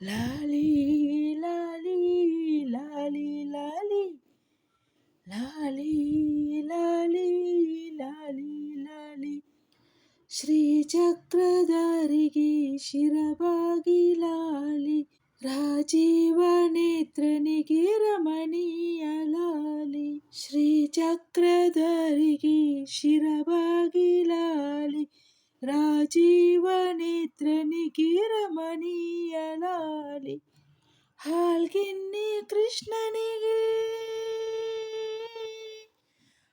ಲಾಲಿ ಲಾಲಿ ಲಾಲಿ ಲಾಲಿ ಲಾಲಿ ಲಾಲಿ ಲಾಲಿ ಲಾಲಿ ಶ್ರೀಚಕ್ರಧಾರಿಗೆ ಶಿರಬಾಗಿ ಲಾಲಿ ರಾಜೀವ ನೇತ್ರನಿಗೆ ರಮಣೀಯ ಲಾಲಿ ಶ್ರೀಚಕ್ರಧಾರಿಗೆ ಶಿರಬಾಗಿ ಲಾಲಿ ರಾಜೀವ ರಾಜೀವನೇತ್ರನಿಗೆ ರಮಣೀಯಲಾಲಿ ಹಾಲ್ಗೆನ್ನೆ ಕೃಷ್ಣನಿಗೆ.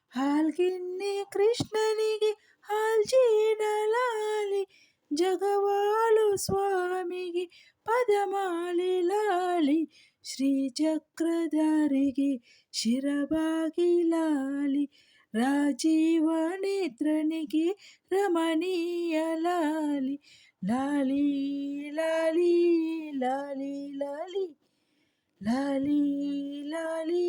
ಹಾಲ್ಗೆನ್ನೆ ಕೃಷ್ಣನಿಗೆ ಹಾಲ್ಜೀನಲಾಲಿ ಜಗವಾಳು ಸ್ವಾಮಿಗೆ ಪದಮಾಲೆ ಲಾಲಿ ಶ್ರೀಚಕ್ರಧಾರಿಗೆ ಶಿರಬಾಗಿಲಾಲಿ ರಾಜೀವ ನೇತ್ರನಿಗೆ ರಮಣೀಯ ಲಾಲಿ ಲಾಲಿ ಲಾಲಿ ಲಾಲಿ ಲಾಲಿ ಲಾಲಿ ಲಾಲಿ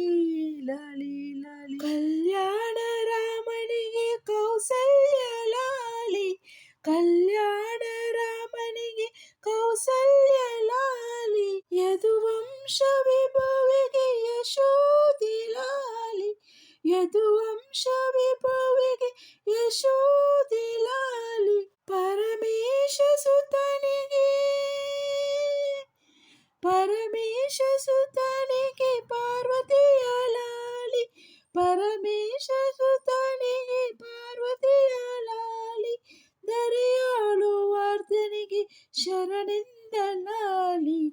ಲಾಲಿ ಲಾಲಿ. ಕಲ್ಯಾಣ ರಾಮನಿಗೆ ಕೌಸಲ್ಯ ಲಾಲಿ, ಕಲ್ಯಾಣ ರಾಮನಿಗೆ ಕೌಸಲ್ಯ ಲಾಲಿ, ಯದುವಂಶ ವಿಭವಿಗೆ ಯಶೋದಿ ಲಾಲಿ, ಯದುವಂಶ ವಿಭವಿಗೆ ಯಶೋಧಿ ಲಾಲಿ ಪರಮೇಶ ಸುತನಿಗೆ ಪರಮೇಶ ಸುತನಿಗೆ ಪಾರ್ವತಿಯ ಲಾಲಿ ಪರಮೇಶ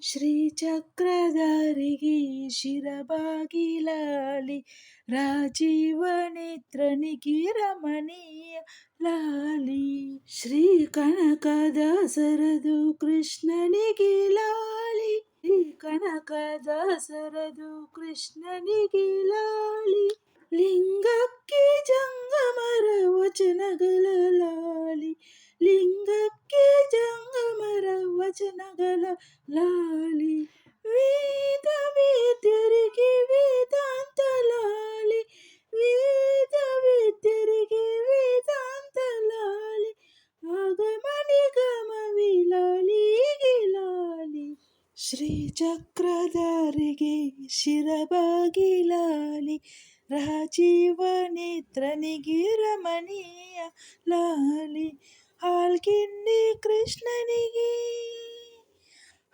ಶ್ರೀಚಕ್ರಧಾರಿಗೆ ಶಿರಬಾಗಿ ಲಾಲಿ ರಾಜೀವ ನೇತ್ರನಿಗೆ ರಮಣೀಯ ಲಾಲಿ ಶ್ರೀ ಕನಕದಾಸರದು ಕೃಷ್ಣನಿಗೆ ಲಾಲಿ ಶ್ರೀ ಕನಕದಾಸರದು ಕೃಷ್ಣನಿಗೆ ಲಾಲಿ ಲಿಂಗಕ್ಕೆ ಜಂಗಮರ ವಚನಗಳ ಲಾಲಿ ಲಿಂಗಕ್ಕೆ ಜಂಗಮರ ವಚನಗಳ लाली, वेद विद्यर्गे वेदांत लाली, वेद विद्यर्गे वेदांत लाली, आगमन गमवि लालीगे लाली ಶ್ರೀಚಕ್ರಧಾರಿಗೆ ಶಿರಬಾಗಿಲಾಲಿ ರಾಜೀವ ನೇತ್ರನಿಗಿರಮಣೀಯ ಲಾಲಿ ಹಾಲ್ಗಿನ್ನಿ ಕೃಷ್ಣನಿಗೆ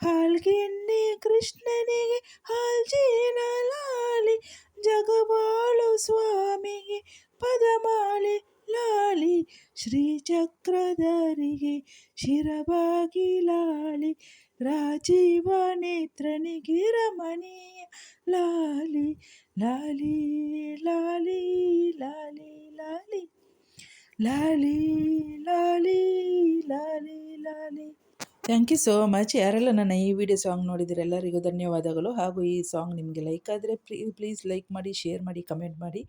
ಹಾಲ್ಗಿನ್ನಿ ಕೃಷ್ಣನಿಗೆ ಹಾಲ್ಜೀನ ಲಾಲಿ ಜಗಬಾಳು ಸ್ವಾಮಿಗೆ, ಪದಮಾಲೆ ಲಾಲಿ, ಶ್ರೀಚಕ್ರಧರಿಗೆ, ಶಿರಬಾಗಿ ಲಾಲಿ, ರಾಜೀವ ನೇತ್ರನಿಗೆ, ರಮಣೀಯ ಲಾಲಿ ಲಾಲಿ ಲಾಲಿ ಲಾಲಿ ಲಾಲಿ ಲಾಲಿ ಲಾಲಿ ಲಾಲಿ ಥ್ಯಾಂಕ್ ಯು ಸೋ ಮಚ್. ಯಾರೆಲ್ಲ ನನ್ನ ಈ ವಿಡಿಯೋ ಸಾಂಗ್ ನೋಡಿದರೆ ಎಲ್ಲರಿಗೂ ಧನ್ಯವಾದಗಳು. ಹಾಗೂ ಈ ಸಾಂಗ್ ನಿಮಗೆ ಲೈಕ್ ಆದರೆ ಪ್ಲೀ ಪ್ಲೀಸ್ ಲೈಕ್ ಮಾಡಿ, ಶೇರ್ ಮಾಡಿ, ಕಮೆಂಟ್ ಮಾಡಿ.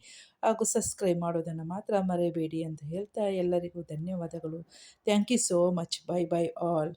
ಹಾಗೂ ಸಬ್ಸ್ಕ್ರೈಬ್ ಮಾಡೋದನ್ನು ಮಾತ್ರ ಮರೆಯಬೇಡಿ ಅಂತ ಹೇಳ್ತಾ ಎಲ್ಲರಿಗೂ ಧನ್ಯವಾದಗಳು. Thank you so much. Bye bye, all.